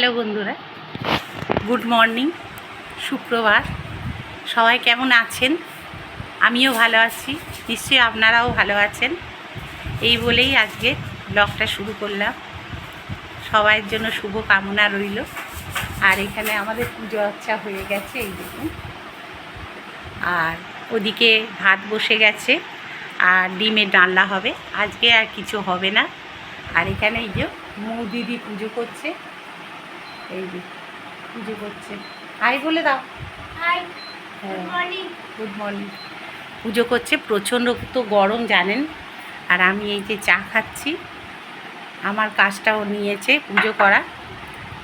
Hello বন্ধুরা, good morning, শুক্রবার। সবাই কেমন আছেন? আমিও ভালো আছি, নিশ্চয়ই আপনারাও ভালো আছেন। এই বলেই আজকে ব্লগটা শুরু করলাম। সবাইয়ের জন্য শুভ কামনা রইল। আর এখানে আমাদের পুজো আচ্ছা হয়ে গেছে, এই দেখুন। আর ওদিকে ভাত বসে গেছে, আর ডিমের ডালনা হবে। আজকে আর কিছু হবে না। আর এখানে এই যে মৌ দিদি পুজো করছে। এই যে পুজো করছে। হাই বলে দাও। হাই হ্যাঁ। গুড মর্নিং গুড মর্নিং পুজো করছে প্রচণ্ড তো গরম জানেন? আর আমি এই যে চা খাচ্ছি। আমার কাজটাও নিয়েছে পুজো করা।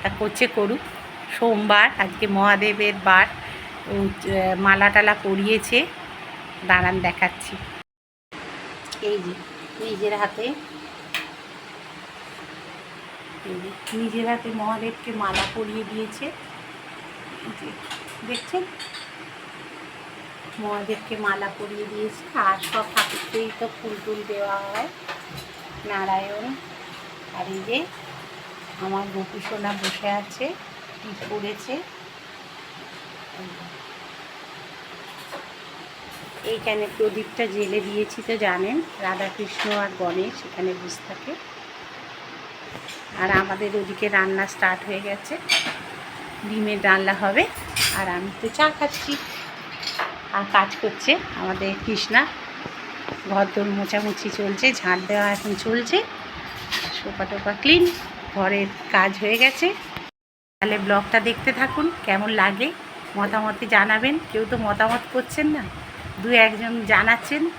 তা করছে করুক। সোমবার আজকে মহাদেবের বার। মালা টালা পরিয়েছে। দাঁড়ান দেখাচ্ছি। এই যে নিজের হাতে নিজের হাতে মহাদেবকে মালা পরিয়ে দিয়েছে। দেখছেন? মহাদেবকে মালা পরিয়ে দিয়েছে আর সব ঠাকুরকেই তো ফুল টুল দেওয়া হয়, নারায়ণ। আর এই যে, আমার গোপী সোনা বসে আছে টিপ পড়েছে এইখানে প্রদীপটা জেলে দিয়েছি তো জানেন, রাধাকৃষ্ণ আর গণেশ এখানে বসে থাকে। আর আমাদের ওদিকে রান্না স্টার্ট হয়ে গেছে। ডিমের ডালনা হবে। আর আমি তো চা খাচ্ছি। আর কাজ করছে আমাদের কৃষ্ণা। ঘর দোর মোছামুছি চলছে, ঝাঁট দেওয়া এখন চলছে। সোফা টোফা ক্লিন ঘরের কাজ হয়ে গেছে। তাহলে ব্লগটা দেখতে থাকুন, কেমন লাগে মতামতে জানাবেন। কেউ তো মতামত করছেন না, দু একজন জানাচ্ছেন।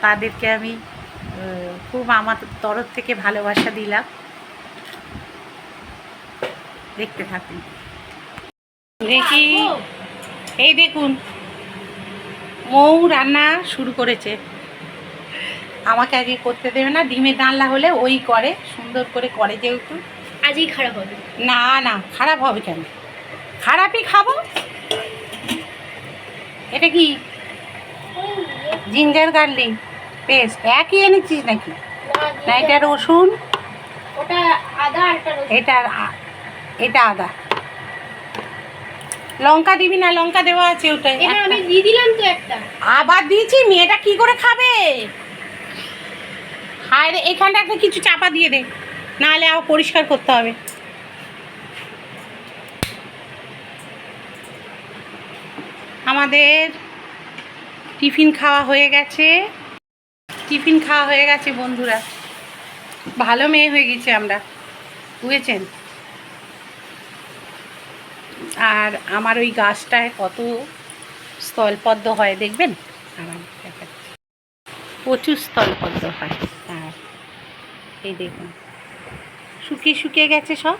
তাদেরকে আমি খুব আমার তরফ থেকে ভালোবাসা দিলাম। দেখতে থাকুন। দেখি। এই দেখুন মৌ রান্না শুরু করেছে। আমাকে আগে করতে দেবে না ডিমের ডালনা হলে ওই করে সুন্দর করে করে যেহেতু। আজই খারাপ হবে। না না খারাপ হবে কেন? খারাপই খাব। এটা কি? Ginger garlic. পেস্ট একই এনেছিস নাকি? না এটা রসুন? ওটা আদা। এটা এটা আদা। লঙ্কা দিবি না? লঙ্কা দেওয়া আছে এটা আমি দিয়ে দিলাম তো একটা। আবার দিয়েছি? মেয়েটা কি করে খাবে? হায় রে এখানটা একটা কিছু চাপা দিয়ে দে। নাহলে আবার পরিষ্কার করতে হবে। আমাদের টিফিন খাওয়া হয়ে গেছে। টিফিন খাওয়া হয়ে গেছে বন্ধুরা। ভালো মেয়ে হয়ে গেছে আমরা, বুঝেছেন? আর আমার ওই গাছটায় কত স্থলপদ্ম হয় দেখবেন? আমার প্রচুর স্থলপদ্ম হয়। আর এই দেখুন, শুকিয়ে শুকিয়ে গেছে সব।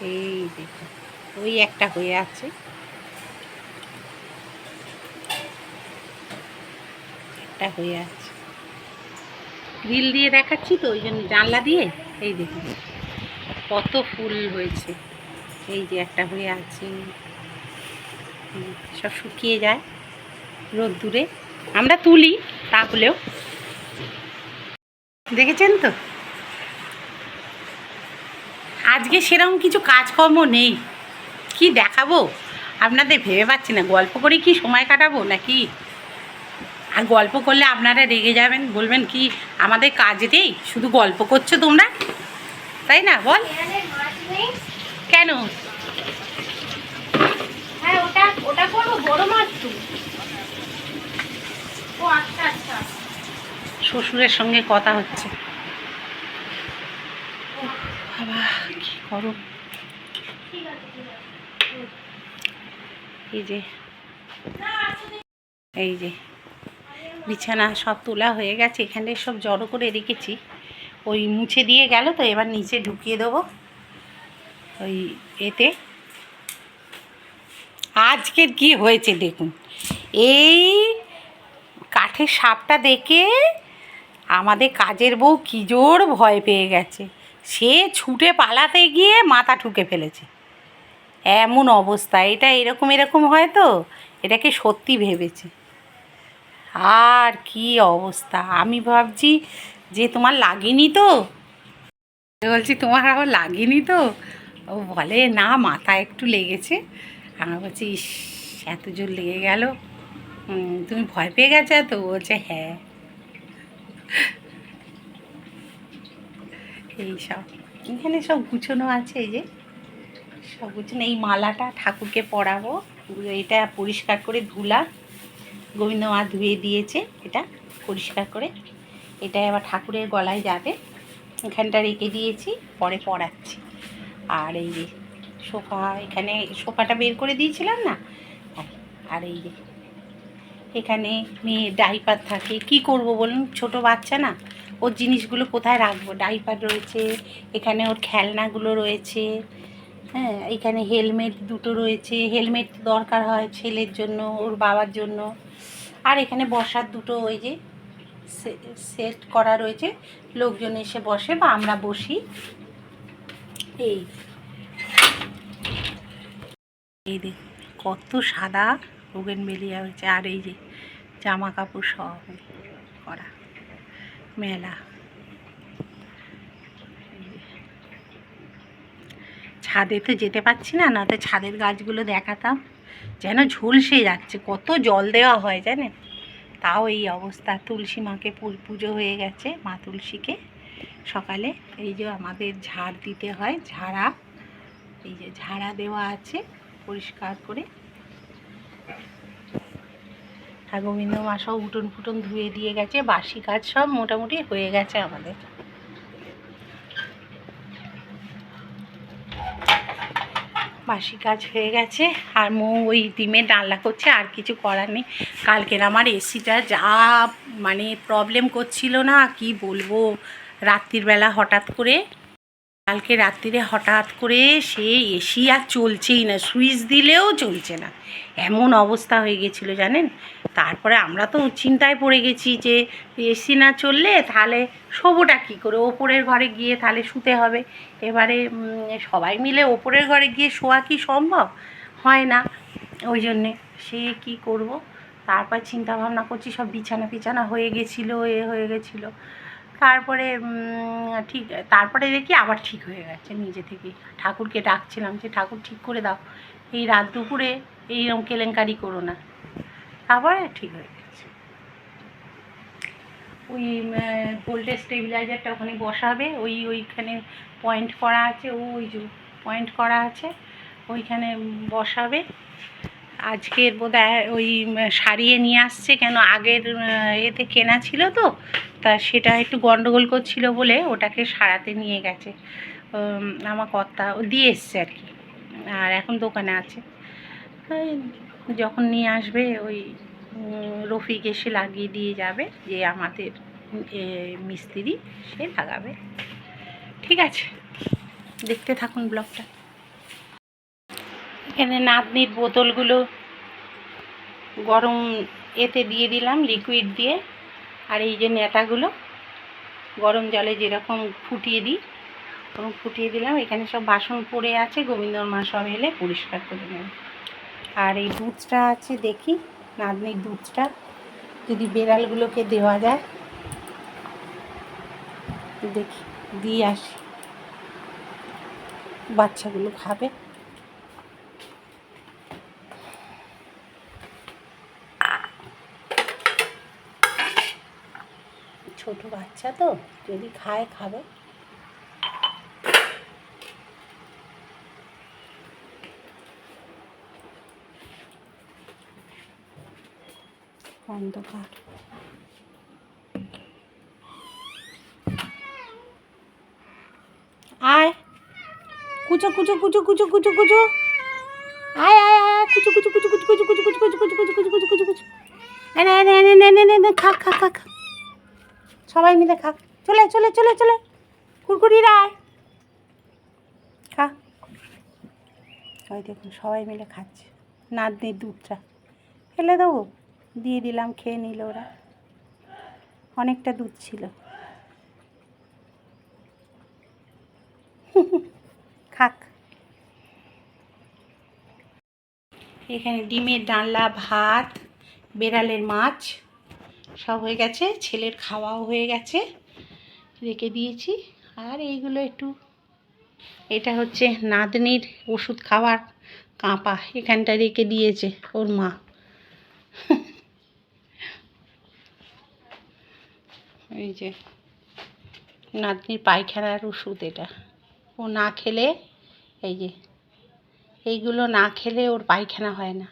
এই দেখুন, ওই একটা হয়ে আছে। একটা হয়ে আছে। গ্রিল দিয়ে দেখাচ্ছি তো, ওই জন্য জানলা দিয়ে, এই দেখুন কত ফুল হয়েছে। এই যে একটা হয়ে আছে। সব শুকিয়ে যায় রোদ্দুরে। আমরা তুলি, তাহলেও। দেখেছেন তো? আজকে সেরকম কিছু কাজকর্ম নেই। কি দেখাবো? আপনাদের ভেবে পাচ্ছি না। গল্প করে কি সময় কাটাবো নাকি? আর গল্প করলে আপনারা রেগে যাবেন বলবেন কি আমাদের কাজ নেই শুধু গল্প করছ তোমরা? তাই না? বল। কেন? হ্যাঁ আচ্ছা আচ্ছা। শ্বশুরের সঙ্গে কথা হচ্ছে। বাবা কি আছে। এই যে এই যে। বিছানা সব তোলা হয়ে গেছে, এখানে সব জড়ো করে রেখেছি। ওই মুছে দিয়ে গেল, তো এবার নিচে ঢুকিয়ে দেবো ওই এতে। আজকের কি হয়েছে দেখুন, এই কাঠের সাপটা দেখে আমাদের কাজের বউ কি জোর ভয় পেয়ে গেছে। সে ছুটে পালাতে গিয়ে মাথা ঠুকে ফেলেছে। এমন অবস্থা, এটা এরকম এরকম হয় তো? এটাকে সত্যি ভেবেছে? আর কি অবস্থা? আমি ভাবছি যে তোমার লাগেনি তো? বলছি, তোমার আবার লাগেনি তো? ও বলে, না, মাথা একটু লেগেছে। আমি বলছি, ইস, এত জোর লেগে গেল। তুমি ভয় পেয়ে গেছো তো? বলছে হ্যাঁ। এই সব। এখানে সব গুছানো আছে এই যে। সব গুছানো। এই মালাটা ঠাকুরকে পরাবো। এটা পরিষ্কার করে ধুলা গোবিন্দ মা ধুয়ে দিয়েছে, এটা পরিষ্কার করে। এটাই আবার ঠাকুরের গলায় যাবে। এখানটা রেখে দিয়েছি, পরে পড়াচ্ছি। আর এই যে সোফা, এখানে সোফাটা বের করে দিয়েছিলাম না? আর- আর এই যে এখানে মেয়ে ডাইপার থাকে। কি করব বলুন? ছোট বাচ্চা না, ওর জিনিসগুলো কোথায় রাখব? ডাইপার রয়েছে, এখানে ওর খেলনাগুলো রয়েছে হ্যাঁ এখানে হেলমেট দুটো রয়েছে। হেলমেট দরকার হয় ছেলের জন্য, ওর বাবার জন্য। আর এখানে বসার দুটো ওই যে সেট করা রয়েছে। লোকজন এসে বসে বা আমরা বসি। এই। এই দেখ, কত সাদা রোগেন মেলিয়া হয়েছে। আর এই যে জামা কাপড় সব করা। মেলা। ছাদে তো যেতে পারছি না না তো ছাদের গাছগুলো দেখাতাম। যেন ঝলসে যাচ্ছে, কত জল দেওয়া হয় জানেন? তাও এই অবস্থা। তুলসী মাকে পুজো হয়ে গেছে মা তুলসীকে সকালে। এই যে আমাদের ঝাড় দিতে হয়, ঝাড়া। এই যে ঝাড়া দেওয়া আছে পরিষ্কার করে। আর গোবিন্দ মা সব উঠোন ফুটন ধুয়ে দিয়ে গেছে, বাসি কাজ সব মোটামুটি হয়ে গেছে আমাদের। বাসি কাজ হয়ে গেছে। আর মৌ ওই ডিমে ডালনা করছে, আর কিছু করার নেই। কালকের আমার এসিটা যা মানে প্রবলেম করছিল না, কি বলব? রাত্রির বেলা হঠাৎ করে কালকে রাত্রিরে হঠাৎ করে সে এসি আর চলছেই না, সুইচ দিলেও চলছে না। এমন অবস্থা হয়ে গেছিল জানেন? তারপরে আমরা তো চিন্তায় পড়ে গেছি যে এসি না চললে তাহলে শোবোটা কী করে? ওপরের ঘরে গিয়ে তাহলে শুতে হবে। এবারে সবাই মিলে ওপরের ঘরে গিয়ে শোয়া কি সম্ভব? হয় না। ওই জন্যে সে কি করব? তারপর চিন্তা ভাবনা করছি, সব বিছানা পিছানা হয়ে গেছিল, এ হয়ে গেছিল। তারপরে ঠিক, তারপরে দেখি আবার ঠিক হয়ে গেছে নিজে থেকে। ঠাকুরকে ডাকছিলাম যে, ঠাকুর ঠিক করে দাও। এই রাত দুপুরে এইরকম কেলেঙ্কারি করো না। তারপরে ঠিক হয়ে গেছে। ওই ভোল্টেজ স্টেবিলাইজারটা ওখানে বসাবে। ওই, ওইখানে পয়েন্ট করা আছে, ওই যে পয়েন্ট করা আছে, ওইখানে বসাবে। আজকের বোধহয় ওই সারিয়ে নিয়ে আসছে কেন? আগের এতে কেনা ছিল তো, তা সেটা একটু গন্ডগোল করছিল বলে ওটাকে সারাতে নিয়ে গেছে আমার কর্তা, ও দিয়ে এসছে আর কি, আর এখন দোকানে আছে। যখন নিয়ে আসবে ওই রফিক এসে লাগিয়ে দিয়ে যাবে, যে আমাদের মিস্ত্রি সে লাগাবে। ঠিক আছে, দেখতে থাকুন ব্লগটা। এখানে নাতনির বোতলগুলো গরম এতে দিয়ে দিলাম লিকুইড দিয়ে। আর এই যে নেতাগুলো, গরম জলে যেরকম ফুটিয়ে দিই, ওরকম ফুটিয়ে দিলাম। এখানে সব বাসন পড়ে আছে গোবিন্দর মা সব এলে পরিষ্কার করে নেব। আর এই দুধটা আছে, দেখি নাতনির দুধটা, যদি বেড়ালগুলোকে দেওয়া যায়। দেখি, দিয়ে আসি। বাচ্চাগুলো খাবে ছোট বাচ্চা তো যদি খায় খাবে অন্ধকার আয় কুচো কুচো কুচো কুচো কুচো কুচো আয় আয় আয় কুচো কুচো কুচো কুচো কুচো কুচো কুচো কুচো কুচো কুচো কুচো কুচো কুচো এনে খা খা খা খা সবাই মিলে খা। চলে চলে চলে চলে। কুরকুরি রায়। খা। ওই দেখুন, সবাই মিলে খাচ্ছে। নাতনির দুধটা। ফেলে দেবো। দিয়ে দিলাম, খেয়ে নিল ওরা। অনেকটা দুধ ছিল। খাক। এখানে ডিমের ডালনা, ভাত, বেড়ালের মাছ। সব হয়ে গেছে, ছেলের খাওয়াও হয়ে গেছে, রেখে দিয়েছি। আর এইগুলো একটু, এটা হচ্ছে নাতনির ওষুধ খাওয়ার কাঁপা, এখানটা রেখে দিয়েছে ওর মা। এই যে, নাতনির পায়খানার ওষুধ এটা। ও না খেলে, এই যে, এইগুলো না খেলে ওর পায়খানা হয় না।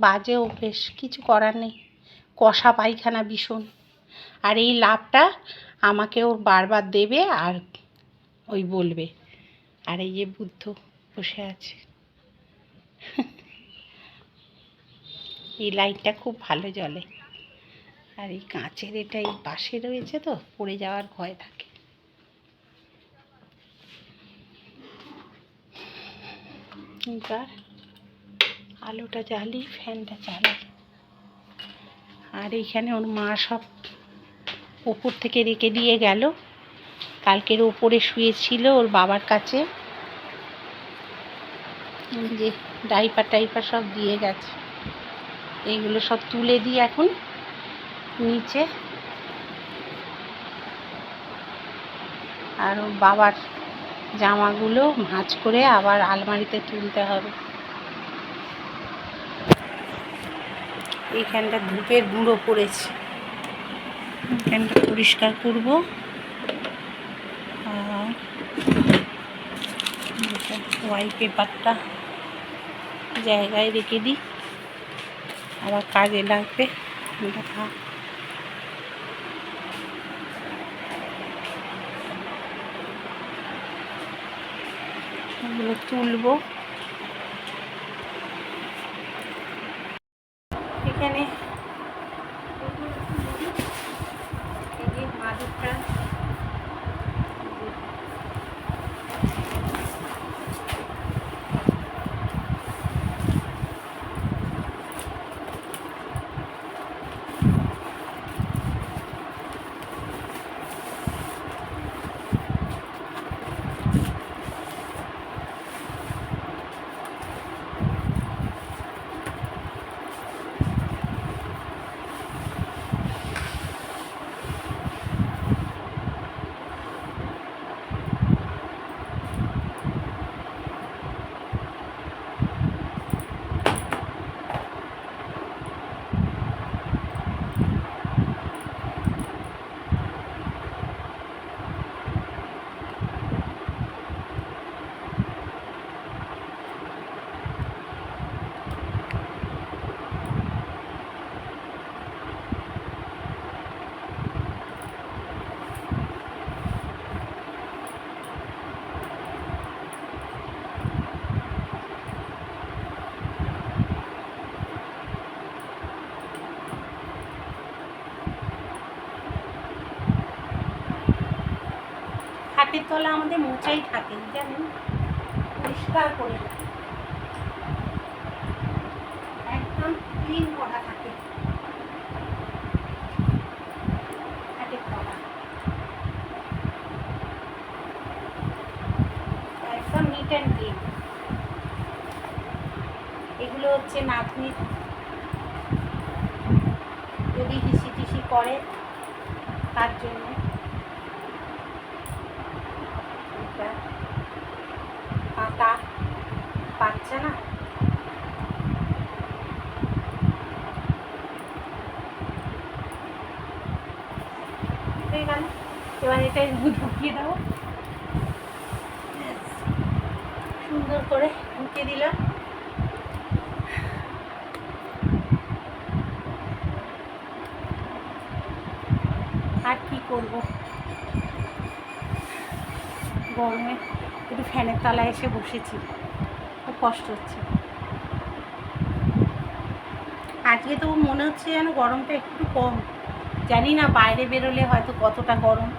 বাজে অভ্যেস, কিছু করার নেই। কষা পায়খানা ভীষণ। আর এই লাভটা আমাকে ওর বারবার দেবে আর ওই বলবে, আর এই যে বুদ্ধ বসে আছে। এই লাইটটা খুব ভালো জ্বলে। আর এই কাঁচের এটা এই পাশে রয়েছে তো, পড়ে যাওয়ার ভয় থাকে। আলোটা জ্বালি, ফ্যানটা চালাই। আর এইখানে ওর মা সব ওপর থেকে রেখে দিয়ে গেল। কালকের ওপরে শুয়েছিল ওর বাবার কাছে। যে ডাইপার টাইপার সব দিয়ে গেছে। এইগুলো সব তুলে দিই এখন নিচে। আর ওর বাবার জামাগুলো ভাঁজ করে আবার আলমারিতে তুলতে হবে। এইখানটা ধূপের গুঁড়ো পড়েছে। এখানটা পরিষ্কার করব। আর ওয়াল পেপারটা জায়গায় রেখে দিই। আবার কাজে লাগবে। দেখা। তুলবো। এখানে এই যে মাদুরটা খাটের তলা আমাদের মোচাই থাকে, জানেন? পরিষ্কার করে। একদম ক্লিন করা থাকে। খাটের তলা। একদম নিট অ্যান্ড ক্লিন এগুলো হচ্ছে নাতনির যদি হিসি টিসি করে তার জন্য। এটা পাতা পাচ্ছে না। হয়ে গেল এবার এটা ঢুকিয়ে ব্যাস। সুন্দর করে ঢুকিয়ে দিলাম আর কি করব? গরমে একটু ফ্যানের তলায় এসে বসেছি। খুব কষ্ট হচ্ছে। আজকে তো মনে হচ্ছে যেন গরমটা একটু কম। জানি না বাইরে বেরোলে হয়তো কতটা গরম।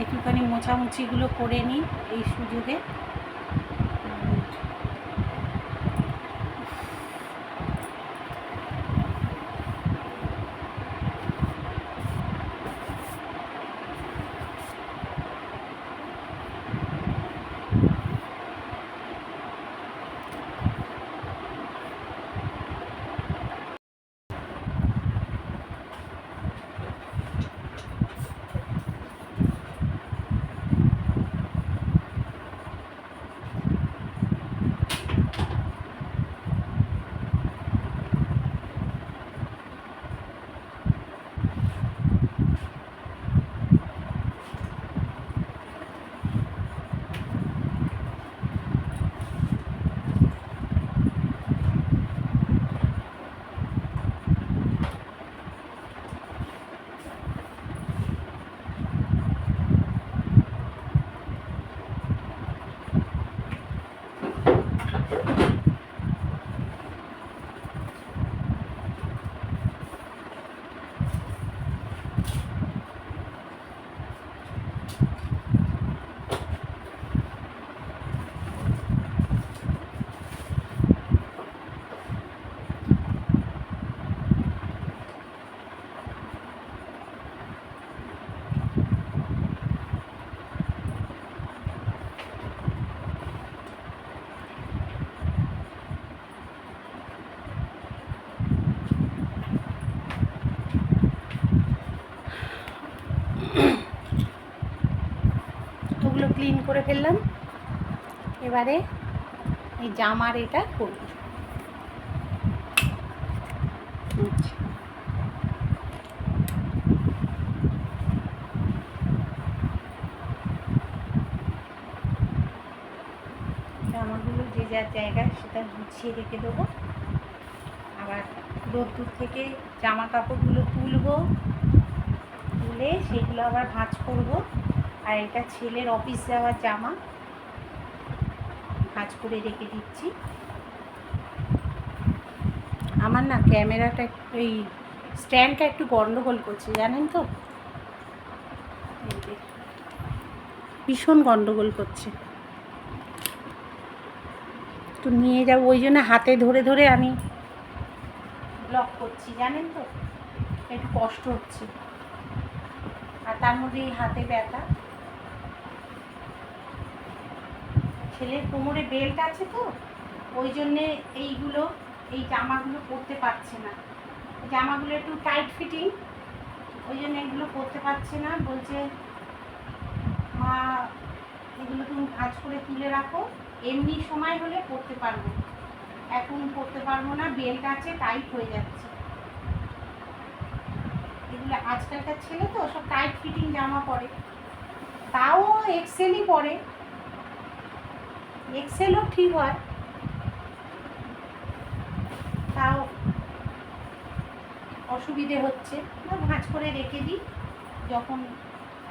একটুখানি মোছামুছিগুলো করে নিই এই সুযোগে। ওগুলো ক্লিন করে ফেললাম। এবারে এই জামার এটা করব। জামাগুলো যে যার জায়গায় সেটা গুছিয়ে রেখে দেবো। আবার রোদ্দুর থেকে জামা কাপড়গুলো তুলবো। তুলে সেগুলো আবার ভাঁজ করব। আর এটা ছেলের অফিস যাওয়ার জামা। ভাঁজ করে রেখে দিচ্ছি। আমার না ক্যামেরাটা এই স্ট্যান্ডটা একটু গন্ডগোল করছে, জানেন তো? ভীষণ গন্ডগোল করছে। তো নিয়ে যাব, ওই জন্য হাতে ধরে ধরে আমি ব্লক করছি, জানেন তো? একটু কষ্ট হচ্ছে। তার মধ্যে এই হাতে ব্যথা। ছেলের কোমরে বেল্ট আছে তো, ওই জন্যে এইগুলো, এই জামাগুলো পরতে পারছে না। জামাগুলো একটু টাইট ফিটিং ওই জন্য এগুলো পরতে পারছে না। বলছে, মা, এগুলো তুমি ভাঁজ করে তুলে রাখো। এমনি সময় হলে পরতে পারব। এখন পরতে পারব না বেল্ট আছে টাইট হয়ে যাচ্ছে। আজকালকার ছেলে তো সব টাইট ফিটিং জামা পরে। তাও এক্সেলই পরে। এক্সেলও ঠিক হয়। তাও অসুবিধে হচ্ছে। ভাঁজ করে রেখে দিই। যখন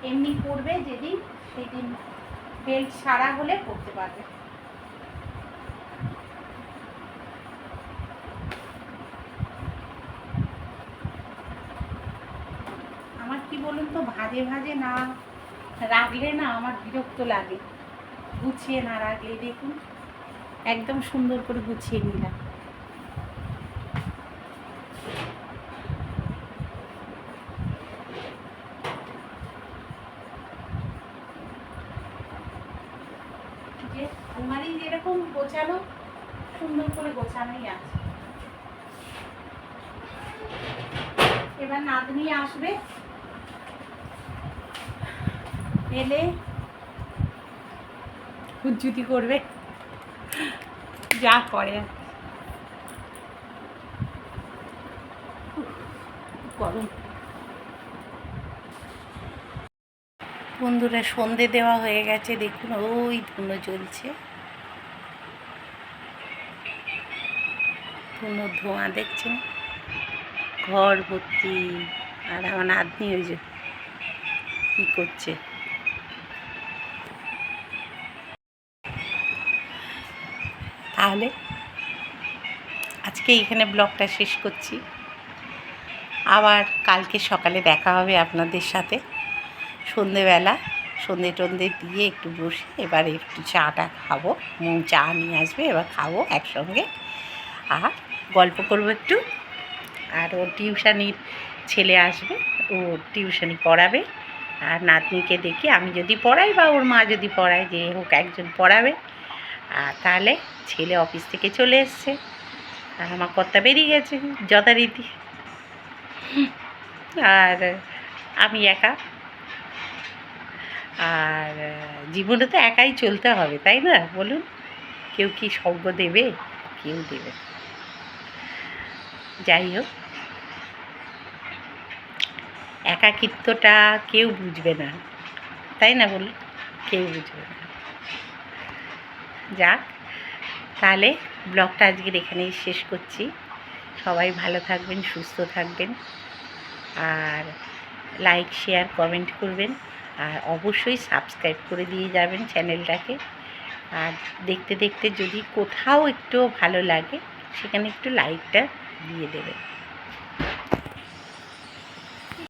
এমনি পড়বে যেদিন, সেদিন বেল্ট সারা হলে পড়তে পারবে আমার কি বলুন তো, ভাজে ভাজে না রাখলে না আমার বিরক্ত লাগে। গুছিয়ে না রাখলে দেখুন, একদম সুন্দর করে গুছিয়ে নিলাম যে আলমারি যেরকম গোছানো সুন্দর করে গোছানোই আছে এবার নাতনি আসবে এলে হুজ্জুতি করবে। যা করে। গরম। বন্ধুরা, সন্ধে দেওয়া হয়ে গেছে। দেখুন, ওই ধুনো জ্বলছে। ধুনো, ধোঁয়া দেখছেন? ঘর ভর্তি। আর আমার নাতনি ওই যে কী করছে? তাহলে আজকে এখানে ব্লগটা শেষ করছি। আবার কালকে সকালে দেখা হবে আপনাদের সাথে। সন্ধেবেলা সন্ধে টন্ধে দিয়ে একটু বসে এবার একটু চাটা খাব মুং চা নিয়ে আসবে, এবার খাব একসঙ্গে। আর গল্প করব একটু। আর ওর টিউশানির ছেলে আসবে, ও টিউশনি পড়াবে। আর নাতনিকে দেখি আমি যদি পড়াই বা ওর মা যদি পড়ায়, যে হোক একজন পড়াবে। আর তাহলে ছেলে অফিস থেকে চলে এসছে। আর আমার কর্তা বেরিয়ে গেছে, যথারীতি। আর আমি একা। আর জীবনে তো একাই চলতে হবে, তাই না? বলুন, কেউ কি সঙ্গ দেবে? কেউ দেবে যাই হোক, একাকিত্বটা কেউ বুঝবে না। তাই না বলুন? কেউ বুঝবে না। যাক, তাহলে ব্লগটা আজকের এখানেই শেষ করছি। সবাই ভালো থাকবেন, সুস্থ থাকবেন। আর লাইক শেয়ার কমেন্ট করবেন। আর অবশ্যই সাবস্ক্রাইব করে দিয়ে যাবেন চ্যানেলটাকে আর দেখতে দেখতে যদি কোথাও একটু ভালো লাগে, সেখানে একটু লাইকটা দিয়ে দেবেন।